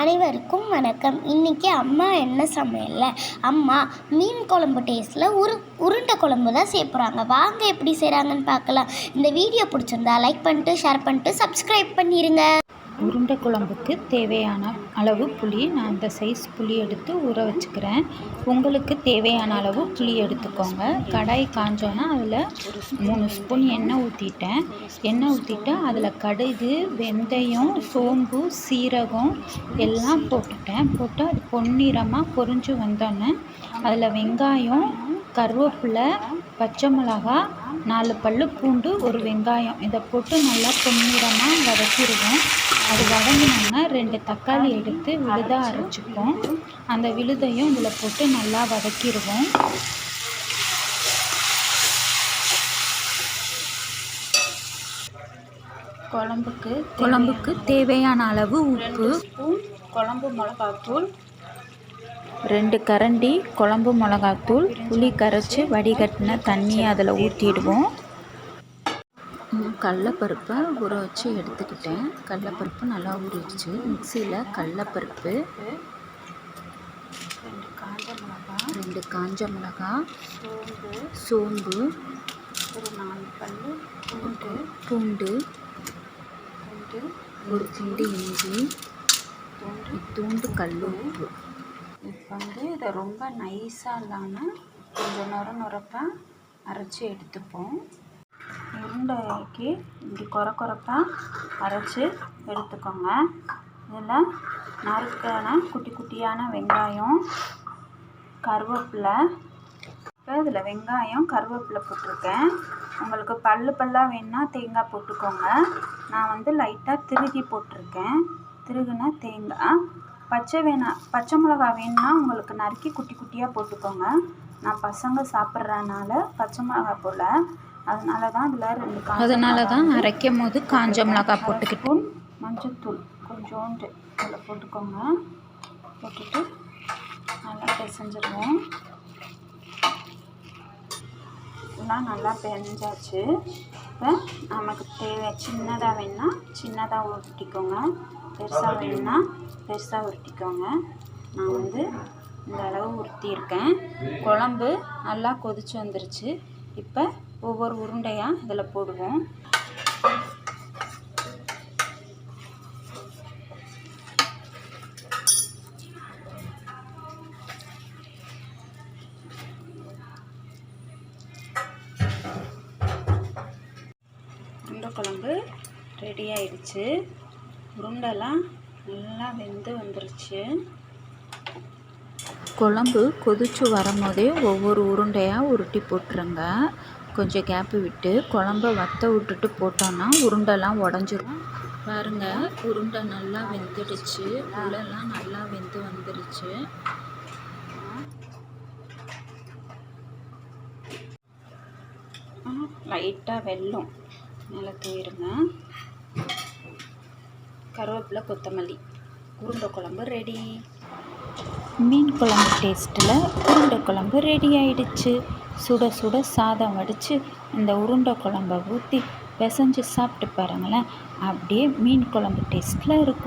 அனைவருக்கும் வணக்கம். இன்றைக்கி அம்மா என்ன சமையலில்? அம்மா மீன் குழம்பு டேஸ்ட்டில் உரு உருண்டை குழம்பு தான் செய்ய போகிறாங்க வாங்க எப்படி செய்கிறாங்கன்னு பார்க்கலாம். இந்த வீடியோ பிடிச்சிருந்தா லைக் பண்ணிட்டு ஷேர் பண்ணிட்டு சப்ஸ்கிரைப் பண்ணிடுங்க உருண்டை குழம்புக்கு தேவையான அளவு புளி நான் இந்த சைஸ் புளி எடுத்து ஊற வச்சுக்கிறேன். உங்களுக்கு தேவையான அளவு புளி எடுத்துக்கோங்க. கடாய் காஞ்சோன்னா அதில் மூணு ஸ்பூன் எண்ணெய் ஊற்றிட்டேன் எண்ணெய் ஊற்றிட்டு அதில் கடுகு வெந்தயம் சோம்பு சீரகம் எல்லாம் போட்டுட்டேன். போட்டு அது பொன்னிறமாக பொறிஞ்சு வந்தோன்னே அதில் வெங்காயம் கருவேப்பிலை பச்சை மிளகா நாலு பல் பூண்டு ஒரு வெங்காயம். இதை போட்டு நல்லா பொன்னிறமாக வதக்கிடுவோம். அது வதங்கினோம்னா ரெண்டு தக்காளி எடுத்து விழுதாக அரைச்சிப்போம். அந்த விழுதையும் இதில் போட்டு நல்லா வதக்கிடுவோம். குழம்புக்கு குழம்புக்கு தேவையான அளவு உப்பு. ஸ்பூன் குழம்பு மிளகாத்தூள் ரெண்டு கரண்டி குழம்பு மிளகாத்தூள் புளி கரைச்சி வடிகட்டின தண்ணியை அதில் ஊற்றிடுவோம். கடலப்பருப்பை ஊற வச்சு எடுத்துக்கிட்டேன். கடலப்பருப்பு நல்லா ஊறிடுச்சு. மிக்சியில் கடலப்பருப்பு ரெண்டு காஞ்ச மிளகா ரெண்டு காஞ்ச மிளகா சோம்பு ஒரு நாலு பல் பூண்டு பூண்டு ஒரு துண்டு இஞ்சி தூண்டு கல் உப்பு இப்போ வந்து இதை ரொம்ப நைஸாக இல்லாமல் கொஞ்சம் நொர நொரப்பாக அரைச்சி எடுத்துப்போம். உருண்டைக்கு இப்படி குறை குறைப்பாக அரைச்சி எடுத்துக்கோங்க. இதில் நறுக்கான குட்டி குட்டியான வெங்காயம் கருவேப்பிலை. இப்போ இதில் வெங்காயம் கருவேப்பிலை போட்டிருக்கேன். உங்களுக்கு பல்லு பல்லாக வேணுன்னா தேங்காய் போட்டுக்கோங்க. நான் வந்து லைட்டாக திருகி போட்டிருக்கேன். திருகுன தேங்காய் பச்சை வேணாம் பச்சை மிளகா வேணும்னா உங்களுக்கு நறுக்கி குட்டி குட்டியாக போட்டுக்கோங்க. நான் பசங்க சாப்பிட்றனால பச்சை மிளகா போல் அதனால தான் அதில் ரெண்டு அதனால தான் அரைக்கும் போது காஞ்ச மிளகா போட்டுக்கிட்டு. மஞ்சத்தூள் கொஞ்சோண்டு அதில் போட்டுக்கோங்க. போட்டுட்டு நல்லா பிசைஞ்சிருவோம். எல்லாம் நல்லா பெஞ்சாச்சு இப்போ நமக்கு தேவை சின்னதாக வேணுன்னா சின்னதாக ஊற்றிக்கோங்க பெருசாக வேணும்னா பெருசாக உருட்டிக்கோங்க. நான் வந்து இந்த அளவு உருட்டியிருக்கேன். குழம்பு நல்லா கொதிச்சு வந்துருச்சு. இப்போ ஒவ்வொரு உருண்டையாக இதில் போடுவோம். உருண்டை குழம்பு ரெடி ஆயிடுச்சு. உருண்டெல்லாம் நல்லா வெந்து வந்துருச்சு. குழம்பு கொதிச்சு வரும்போதே ஒவ்வொரு உருண்டையாக உருட்டி போட்டுருங்க. கொஞ்சம் கேப்பு விட்டு குழம்ப வத்த விட்டுட்டு போட்டோன்னா உருண்டெல்லாம் உடஞ்சிரும். பாருங்க உருண்டை நல்லா வெந்துடுச்சு. உள்ளெல்லாம் நல்லா வெந்து வந்துருச்சு. லைட்டாக வெல்லம். நல்லா தூயிருங்க கருவேப்பிலை கொத்தமல்லி உருண்டை குழம்பு ரெடி மீன் குழம்பு டேஸ்ட்டில் உருண்டை குழம்பு ரெடி ஆயிடுச்சு. சுட சுட சாதம் வடித்து இந்த உருண்டை குழம்ப ஊற்றி பிசைஞ்சு சாப்பிட்டு பாருங்களேன். அப்படியே மீன் குழம்பு டேஸ்ட்டில் இருக்கும்.